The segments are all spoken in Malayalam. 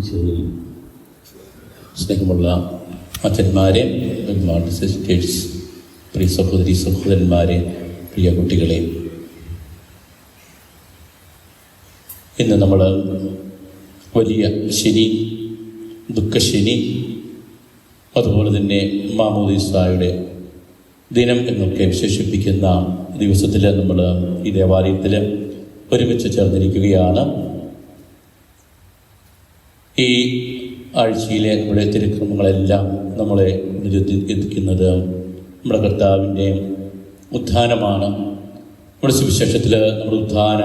ഈശോയിൽ സ്നേഹമുള്ള അച്ഛന്മാരെ സിസ്റ്റേഴ്സ് പ്രിയ സഹോദരി സഹോദരന്മാരെ പ്രിയ കുട്ടികളെ ഇന്ന് നമ്മൾ വലിയ ശനി ദുഃഖശനി അതുപോലെ തന്നെ മാമോദീസായുടെ ദിനം എന്നൊക്കെ വിശേഷിപ്പിക്കുന്ന ദിവസത്തിൽ നമ്മൾ ഈ ദേവാലയത്തിൽ ഒരുമിച്ച് ചേർന്നിരിക്കുകയാണ്. ഈ ആഴ്ചയിലെ നമ്മുടെ തിരുക്രമങ്ങളെല്ലാം നമ്മളെ എത്തിക്കുന്നത് നമ്മുടെ കർത്താവിന്റെ ഉത്ഥാനമാണ്. നമ്മുടെ സുവിശേഷത്തിൽ നമ്മുടെ ഉത്ഥാന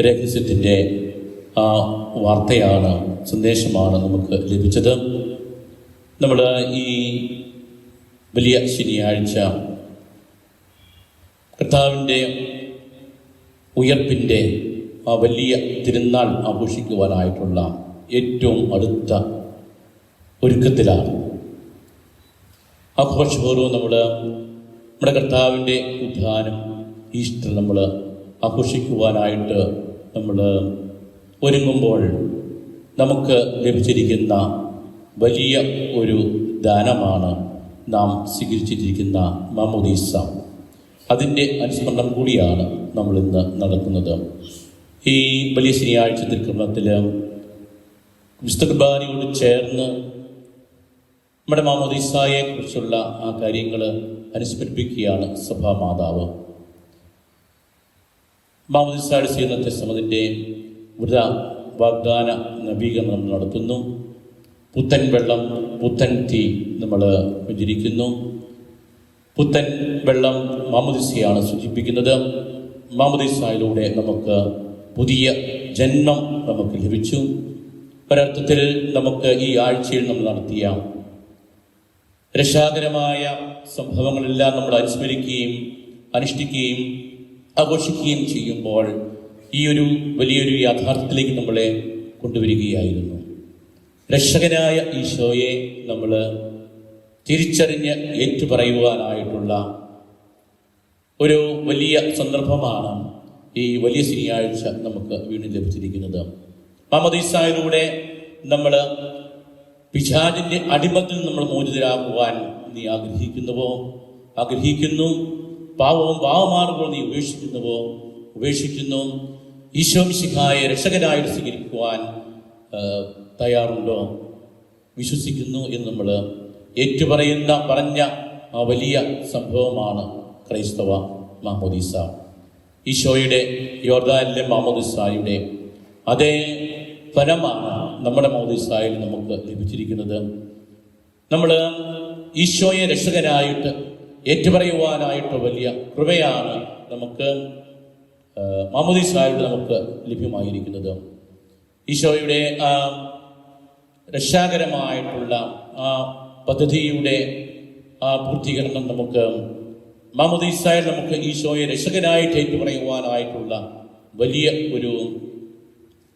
രഹസ്യത്തിന്റെ ആ വാർത്തയാണ് സന്ദേശമാണ് നമുക്ക് ലഭിച്ചത്. നമ്മൾ ഈ വലിയ ശനിയാഴ്ച കർത്താവിന്റെ ഉയർപ്പിന്റെ ആ വലിയ തിരുനാൾ ആഘോഷിക്കുവാനായിട്ടുള്ള ഏറ്റവും അടുത്ത ഒരുക്കത്തിലാണ്. ആഘോഷപൂർവം നമ്മൾ നമ്മുടെ കർത്താവിന്റെ ഉദ്ധാനം ഈസ്റ്റർ നമ്മൾ ആഘോഷിക്കുവാനായിട്ട് നമ്മൾ ഒരുങ്ങുമ്പോൾ നമുക്ക് ലഭിച്ചിരിക്കുന്ന വലിയ ഒരു ദാനമാണ് നാം സ്വീകരിച്ചിരിക്കുന്ന മാമോദീസ. അതിന്റെ അനുസ്മരണം കൂടിയാണ് നമ്മളിന്ന് നടക്കുന്നത്. ഈ വലിയ ശനിയാഴ്ച തിരുക്രമത്തിൽ വിശുദ്ധ കുർബാനയോട് ചേർന്ന് നമ്മുടെ മാമോദീസായെ കുറിച്ചുള്ള ആ കാര്യങ്ങൾ അനുസ്മരിപ്പിക്കുകയാണ് സഭാ മാതാവ് മാമോദീസായുടെ ചെയ്യുന്നത്തെ സമതിന്റെ വൃത വാഗ്ദാന നവീകരണം നടത്തുന്നു. പുത്തൻ വെള്ളം പുത്തൻ തീ നമ്മൾ വിചരിക്കുന്നു. പുത്തൻ വെള്ളം മാമുദിസയാണ് സൂചിപ്പിക്കുന്നത്. മാമുദിസായിലൂടെ നമുക്ക് പുതിയ ജന്മം നമുക്ക് ലഭിച്ചു. ഒരർത്ഥത്തിൽ നമുക്ക് ഈ ആഴ്ചയിൽ നമ്മൾ നടത്തിയ രക്ഷാകരമായ സംഭവങ്ങളെല്ലാം നമ്മൾ അനുസ്മരിക്കുകയും അനുഷ്ഠിക്കുകയും ആഘോഷിക്കുകയും ചെയ്യുമ്പോൾ ഈ ഒരു വലിയൊരു യാഥാർത്ഥ്യത്തിലേക്ക് നമ്മളെ കൊണ്ടുവരികയായിരുന്നു. രക്ഷകനായ ഈശോയെ നമ്മൾ തിരിച്ചറിഞ്ഞ് ഏറ്റുപറയുവാനായിട്ടുള്ള ഒരു വലിയ സന്ദർഭമാണ് ഈ വലിയ ശനിയാഴ്ച നമുക്ക് വീണ്ടും ലഭിച്ചിരിക്കുന്നത്. മാമദീസായിലൂടെ നമ്മൾ പിശാചിന്റെ അടിമത്തിൽ നമ്മൾ മോചിതരാകുവാൻ നീ ആഗ്രഹിക്കുന്നുവോ? ആഗ്രഹിക്കുന്നു. പാവവും പാവമാറുമ്പോൾ നീ ഉപേക്ഷിക്കുന്നുവോ? ഉപേക്ഷിക്കുന്നു. ഈശോ രക്ഷകനായിട്ട് സ്വീകരിക്കുവാൻ തയ്യാറുണ്ടോ? വിശ്വസിക്കുന്നു എന്ന് നമ്മൾ ഏറ്റുപറയുന്ന പറഞ്ഞ ആ വലിയ സംഭവമാണ് ക്രൈസ്തവ മാമോദീസ ഈശോയുടെ യോർദാനിലെ മാമോദിസായുടെ അതേ ഫലമാണ് നമ്മുടെ മോദിസായിൽ നമുക്ക് ലഭിച്ചിരിക്കുന്നത്. നമ്മൾ ഈശോയെ രക്ഷകനായിട്ട് ഏറ്റുപറയുവാനായിട്ട് വലിയ കൃപയാണ് നമുക്ക് ആ, മാമോദിസായുടെ നമുക്ക് ലഭ്യമായിരിക്കുന്നത്. ഈശോയുടെ ആ രക്ഷാകരമായിട്ടുള്ള ആ പദ്ധതിയുടെ ആ പൂർത്തീകരണം നമുക്ക് മാമോദീസായിൽ നമുക്ക് ഈശോയെ രക്ഷകനായിട്ട് ഏറ്റുപറയുവാനായിട്ടുള്ള വലിയ ഒരു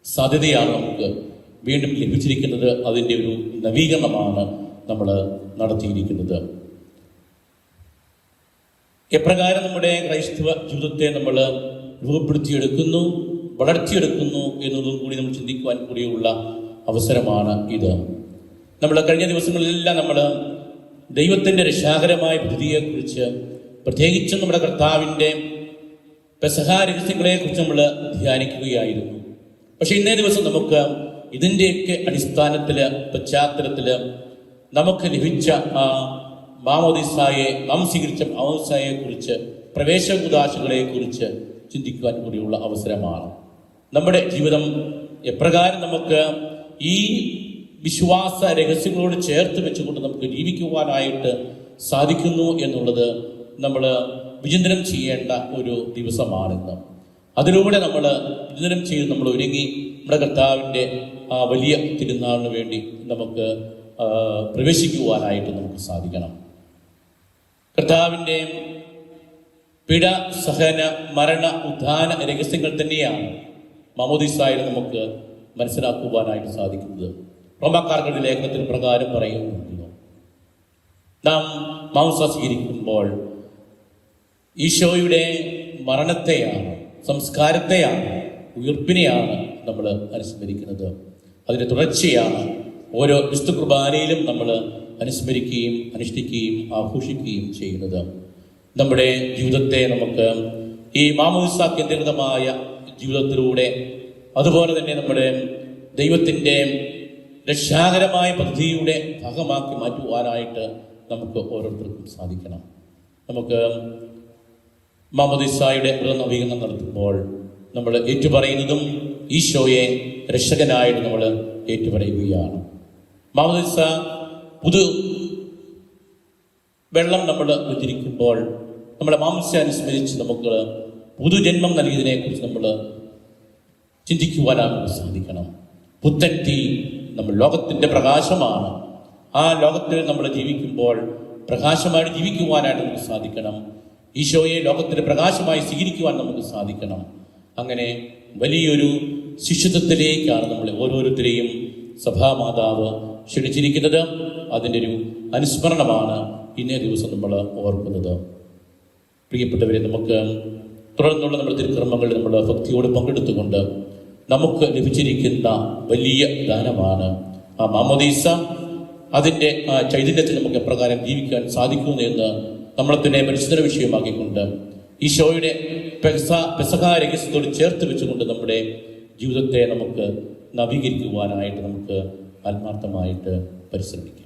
സാധ്യതയാണ് നമുക്ക് വീണ്ടും ലഭിച്ചിരിക്കുന്നത് അതിന്റെ ഒരു നവീകരണമാണ് നമ്മൾ നടത്തിയിരിക്കുന്നത്. എപ്രകാരം നമ്മുടെ ക്രൈസ്തവ ജീവിതത്തെ നമ്മൾ രൂപപ്പെടുത്തിയെടുക്കുന്നു വളർത്തിയെടുക്കുന്നു എന്നതും കൂടി നമ്മൾ ചിന്തിക്കുവാൻ കൂടിയുള്ള അവസരമാണ് ഇത്. നമ്മൾ കഴിഞ്ഞ ദിവസങ്ങളിലെല്ലാം നമ്മൾ ദൈവത്തിന്റെ രക്ഷാകരമായ പദ്ധതിയെക്കുറിച്ച് പ്രത്യേകിച്ചും നമ്മുടെ കർത്താവിന്റെ പെസഹ രഹസ്യങ്ങളെക്കുറിച്ച് നമ്മൾ ധ്യാനിക്കുകയായിരുന്നു. പക്ഷെ ഇന്നേ ദിവസം നമുക്ക് ഇതിന്റെയൊക്കെ അടിസ്ഥാനത്തിൽ പശ്ചാത്തലത്തിൽ നമുക്ക് ലഭിച്ച ആ മാമോദിസായെ നാം സ്വീകരിച്ച മാമോദിസായെ കുറിച്ച് പ്രവേശ കുദാശകളെ കുറിച്ച് ചിന്തിക്കുവാൻ കൂടിയുള്ള അവസരമാണ്. നമ്മുടെ ജീവിതം എപ്രകാരം നമുക്ക് ഈ വിശ്വാസ രഹസ്യങ്ങളോട് ചേർത്ത് വെച്ചുകൊണ്ട് നമുക്ക് ജീവിക്കുവാനായിട്ട് സാധിക്കുന്നു എന്നുള്ളത് നമ്മൾ വിചിന്തനം ചെയ്യേണ്ട ഒരു ദിവസമാണിന്ന്. അതിലൂടെ നമ്മൾ വിചനം ചെയ്ത് നമ്മൾ ഒരുങ്ങി നമ്മുടെ കർത്താവിന്റെ ആ വലിയ തിരുനാളിന് വേണ്ടി നമുക്ക് പ്രവേശിക്കുവാനായിട്ട് നമുക്ക് സാധിക്കണം. കർത്താവിന്റെ പിഴ സഹന മരണ ഉദ്ധാന രഹസ്യങ്ങൾ തന്നെയാണ് മമോദിസായിൽ നമുക്ക് മനസ്സിലാക്കുവാനായിട്ട് സാധിക്കുന്നത്. റോമാക്കാർക്കുടെ ലേഖനത്തിൽ പ്രകാരം പറയുന്നു. നാം മാംസ സ്വീകരിക്കുമ്പോൾ ഈശോയുടെ മരണത്തെയാണ് സംസ്കാരത്തെയാണ് ഉയർപ്പിനെയാണ് നമ്മൾ അനുസ്മരിക്കുന്നത്. അതിന്റെ തുടർച്ചയാണ് ഓരോ വിശുദ്ധ കുർബാനയിലും നമ്മൾ അനുസ്മരിക്കുകയും അനുഷ്ഠിക്കുകയും ആഘോഷിക്കുകയും ചെയ്യുന്നത്. നമ്മുടെ ജീവിതത്തെ നമുക്ക് ഈ മാമോദിസ കേന്ദ്രീകൃതമായ ജീവിതത്തിലൂടെ അതുപോലെ തന്നെ നമ്മുടെ ദൈവത്തിന്റെ രക്ഷാകരമായ പദ്ധതിയുടെ ഭാഗമാക്കി മാറ്റുവാനായിട്ട് നമുക്ക് ഓരോരുത്തർക്കും സാധിക്കണം. നമുക്ക് മാമോദിസായുടെ നവീകരണം നടത്തുമ്പോൾ നമ്മൾ ഏറ്റുപറയുന്നതും ഈശോയെ രക്ഷകനായിട്ട് നമ്മൾ ഏറ്റുപറയുകയാണ്. മാമോദിസ പുതു വെള്ളം നമ്മൾ ഉദ്ധരിക്കുമ്പോൾ നമ്മുടെ മാംസ അനുസ്മരിച്ച് നമുക്ക് പുതുജന്മം നൽകിയതിനെ കുറിച്ച് നമ്മൾ ചിന്തിക്കുവാനാണ് നമുക്ക് സാധിക്കണം. പുത്തൻ തീ നമ്മൾ ലോകത്തിന്റെ പ്രകാശമാണ്. ആ ലോകത്തിൽ നമ്മൾ ജീവിക്കുമ്പോൾ പ്രകാശമായിട്ട് ജീവിക്കുവാനായിട്ട് നമുക്ക് സാധിക്കണം. ഈശോയെ ലോകത്തിന്റെ പ്രകാശമായി സ്വീകരിക്കുവാൻ നമുക്ക് സാധിക്കണം. അങ്ങനെ വലിയൊരു ശിശുത്വത്തിലേക്കാണ് നമ്മളെ ഓരോരുത്തരെയും സഭാമാതാവ് ക്ഷണിച്ചിരിക്കുന്നത്. അതിന്റെ ഒരു അനുസ്മരണമാണ് ഇന്നേ ദിവസം നമ്മൾ ഓർക്കുന്നത്. പ്രിയപ്പെട്ടവരെ നമുക്ക് തുടർന്നുള്ള നമ്മുടെ തിരുക്കർമ്മങ്ങൾ നമ്മൾ ഭക്തിയോട് പങ്കെടുത്തുകൊണ്ട് നമുക്ക് ലഭിച്ചിരിക്കുന്ന വലിയ ദാനമാണ് ആ മാമോദീസ. അതിന്റെ ആ ചൈതന്യത്തിൽ നമുക്ക് എപ്രകാരം ജീവിക്കാൻ സാധിക്കുന്നു എന്ന് നമ്മളെ തന്നെ പരിശുദ്ധ വിഷയമാക്കിക്കൊണ്ട് ഈശോയുടെ പെസ പെസഹാ രഹസ്യത്തോട് ചേർത്ത് വെച്ചുകൊണ്ട് നമ്മുടെ ജീവിതത്തെ നമുക്ക് നവീകരിക്കുവാനായിട്ട് നമുക്ക് ആത്മാർത്ഥമായിട്ട് പരിശ്രമിക്കാം.